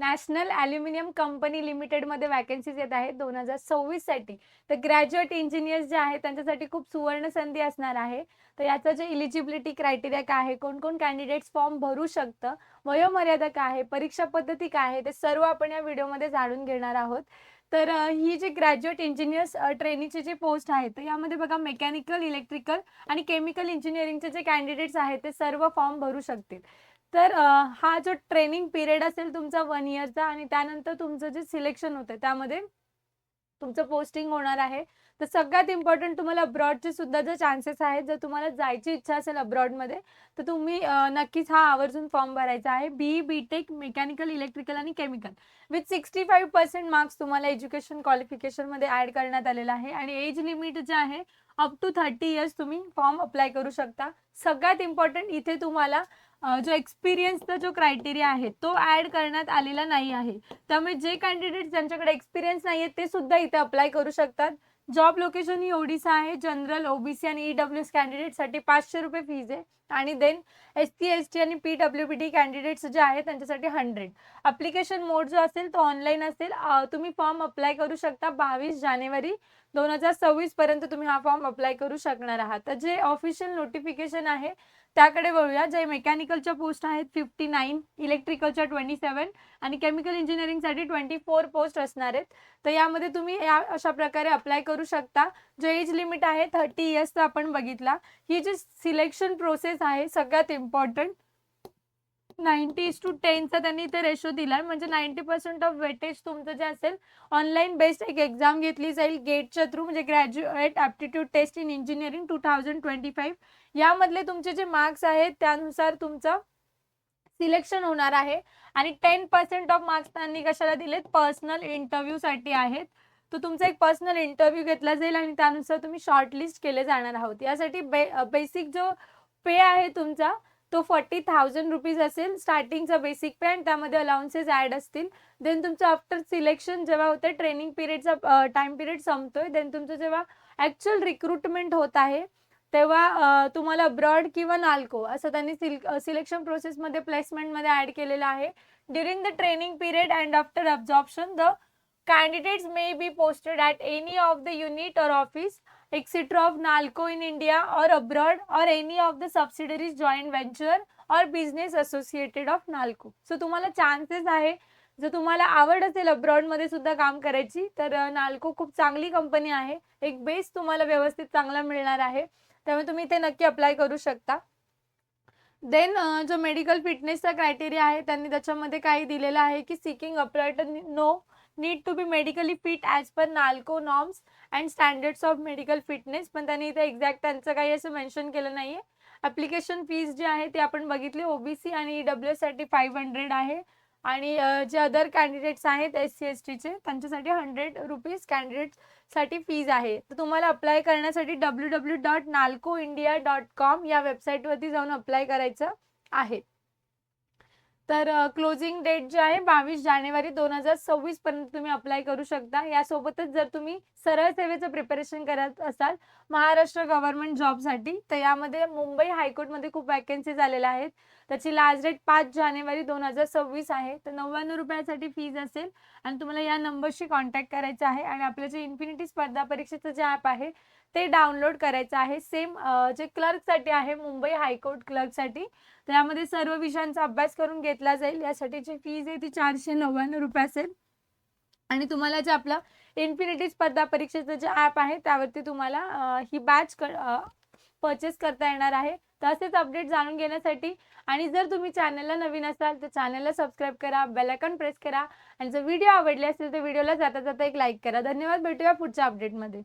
National aluminium company लिमिटेडमध्ये vacancies येत आहेत दोन हजार सव्वीससाठी तर ग्रॅज्युएट इंजिनियर्स जे आहेत त्यांच्यासाठी खूप सुवर्ण संधी असणार आहे. तर याचं जे इलिजिबिलिटी क्रायटेरिया काय आहे कोणकोण कॅन्डिडेट्स फॉर्म भरू शकतं वयोमर्यादा काय आहे परीक्षा पद्धती काय आहे ते सर्व आपण या व्हिडिओमध्ये जाणून घेणार आहोत. तर ही जी ग्रॅज्युएट इंजिनियर्स ट्रेनिंगची जी पोस्ट आहे तर यामध्ये बघा मेकॅनिकल इलेक्ट्रिकल आणि केमिकल इंजिनिअरिंगचे जे कॅन्डिडेट्स आहेत ते सर्व फॉर्म भरू शकतील. तर हा जो ट्रेनिंग पिरियड असेल तुमचा वन इयरचा आणि त्यानंतर तुमचं जे सिलेक्शन होतं त्यामध्ये तुमचं पोस्टिंग होणार आहे. तर सगळ्यात इम्पॉर्टंट तुम्हाला अब्रॉडचे सुद्धा जे चान्सेस आहेत जर तुम्हाला जायची इच्छा असेल अब्रॉडमध्ये तर तुम्ही नक्कीच हा आवर्जून फॉर्म भरायचा आहे. B B tech mechanical electrical आणि chemical with sixty five percent marks तुम्हाला एज्युकेशन क्वालिफिकेशनमध्ये ॲड करण्यात आलेला आहे. आणि एज लिमिट जे आहे अप टू थर्टी इयर्स तुम्ही फॉर्म अप्लाय करू शकता. सगळ्यात इम्पॉर्टंट इथे तुम्हाला जो एक्सपिरियन्सचा जो क्रायटेरिया आहे तो ॲड करण्यात आलेला नाही आहे. त्यामुळे जे कॅन्डिडेट ज्यांच्याकडे एक्सपिरियन्स नाही आहे ते सुद्धा इथे अप्लाय करू शकतात. जॉब लोकेशन ही ओडिसा आहे. जनरल ओबीसी आणि ई डब्ल्यू एस कॅन्डिडेटसाठी पाचशे रुपये फीज आहे. आणि then S T S T आणि P W B D candidates जे आहेत त्यांच्यासाठी हंड्रेड अप्लिकेशन मोड जो असेल तो ऑनलाईन असेल. तुम्ही फॉर्म अप्लाय करू शकता बावीस जानेवारी दोन हजार सव्वीस पर्यंत तुम्ही हा फॉर्म अप्लाय करू शकणार आहात. तर जे ऑफिशियल नोटिफिकेशन आहे त्याकडे वळूया जे मेकॅनिकलच्या पोस्ट आहेत फिफ्टी नाईन इलेक्ट्रिकलच्या ट्वेंटी सेवन आणि केमिकल इंजिनिअरिंगसाठी ट्वेंटी फोर पोस्ट असणार आहेत. तर यामध्ये तुम्ही या अशा प्रकारे अप्लाय करू शकता. जो एज लिमिट आहे थर्टी इयर्सचा आपण बघितला. ही जी सिलेक्शन प्रोसेस आहे सगळ्यात इम्पॉर्टंट नाईन्टी इज टू टेनचा त्यांनी इथे रेशो दिला म्हणजे नाईन्टी पर्सेंट ऑफ वेटेज तुमचं जे असेल ऑनलाईन बेस्ड एक एक्झाम घेतली जाईल गेटच्या थ्रू म्हणजे graduate aptitude test in engineering two thousand twenty five यामधले तुमचे जे मार्क्स आहेत त्यानुसार तुमचं सिलेक्शन होणार आहे. आणि टेन पर्सेंट ऑफ मार्क्स त्यांनी कशाला दिलेत? पर्सनल इंटरव्ह्यूसाठी आहेत. तो तुमचा एक पर्सनल इंटरव्ह्यू घेतला जाईल आणि त्यानुसार तुम्ही शॉर्टलिस्ट केले जाणार आहोत. यासाठी बे बेसिक जो पे आहे तुमचा. तो फॉर्टी थाउजंड रुपीज असेल स्टार्टिंगचा बेसिक पे आणि त्यामध्ये अलाउन्सेस ॲड असतील. देन तुमचं आफ्टर सिलेक्शन जेव्हा होतं ट्रेनिंग पिरियडचा टाइम पिरियड संपतोय. देन तुमचं जेव्हा ॲक्च्युअल रिक्रुटमेंट होत आहे तेव्हा तुम्हाला ब्रॉड किंवा नाल्को असं त्यांनी सिलेक्शन प्रोसेसमध्ये प्लेसमेंटमध्ये ॲड केलेलं आहे. During the training period and after absorption the candidates may be posted at any of the unit or office etcetera of Nalco in India or abroad or any of the subsidiaries joint venture or business associated of Nalco so तुम्हाला chances आहे. जर तुम्हाला आवड असेल अब्रॉडमध्ये सुद्धा काम करायची तर नाल्को खूप चांगली कंपनी आहे. एक बेस तुम्हाला व्यवस्थित चांगला मिळणार आहे. त्यामुळे तुम्ही इथे नक्की अप्लाय करू शकता. देन जो मेडिकल फिटनेसचा क्रायटेरिया आहे त्यांनी त्याच्यामध्ये काही दिलेलं आहे की seeking operator no need to be medically fit as per Nalco norms and standards of medical fitness पण त्यांनी इथे एक्झॅक्ट त्यांचं काही असं मेन्शन केलं नाही आहे ॲप्लिकेशन फीज जी आहे ती आपण बघितली. ओबीसी आणि ई डब्ल्यू एससाठी फाईव्ह हंड्रेड आहे. आणि जे अदर कॅन्डिडेट्स आहेत एस सी एस टीचे त्यांच्यासाठी हंड्रेड रुपीज साठी फीज आहे. तर तुम्हाला अप्लाय करण्यासाठी W W dot Nalco India dot com या वेबसाईटवरती जाऊन अप्लाय करायचं आहे. तर क्लोजिंग डेट जे आहे बावीस जानेवारी दोन हजार सव्वीस पर्यंत तुम्ही अप्लाय करू शकता. यासोबतच जर तुम्ही सरळ सेवेचं प्रिपरेशन करत असाल महाराष्ट्र गव्हर्नमेंट जॉबसाठी तर यामध्ये मुंबई हायकोर्टमध्ये खूप वॅकन्सीज आलेल्या आहेत. त्याची लास्ट डेट पाच जानेवारी दोन हजार सव्वीस आहे. तर नव्याण्णव रुपयासाठी फीज असेल आणि तुम्हाला या नंबरशी कॉन्टॅक्ट करायचा आहे. आणि आपलं जे इन्फिनिटी स्पर्धा परीक्षेचं जे ॲप आहे ते डाउनलोड करायचं आहे. सेम जे क्लर्कसाठी आहे मुंबई हायकोर्ट क्लर्कसाठी त्यामध्ये सर्व विषयांचा अभ्यास करून घेतला जाईल. यासाठी जी फीज आहे ती चारशे नव्याण्णव रुपये असेल. आणि तुम्हाला जे आपलं इन्फिनिटी स्पर्धा परीक्षेचं जे ॲप आहे त्यावरती तुम्हाला ही बॅच परचेस करता येणार आहे. तर असेच अपडेट जाणून घेण्यासाठी. आणि जर तुम्ही चॅनलला नवीन असाल तर चॅनलला सबस्क्राईब करा बेलायकॉन प्रेस करा. आणि जर व्हिडिओ आवडले असेल तर व्हिडिओला जाता जाता एक लाईक करा. धन्यवाद. भेटूया पुढच्या अपडेटमध्ये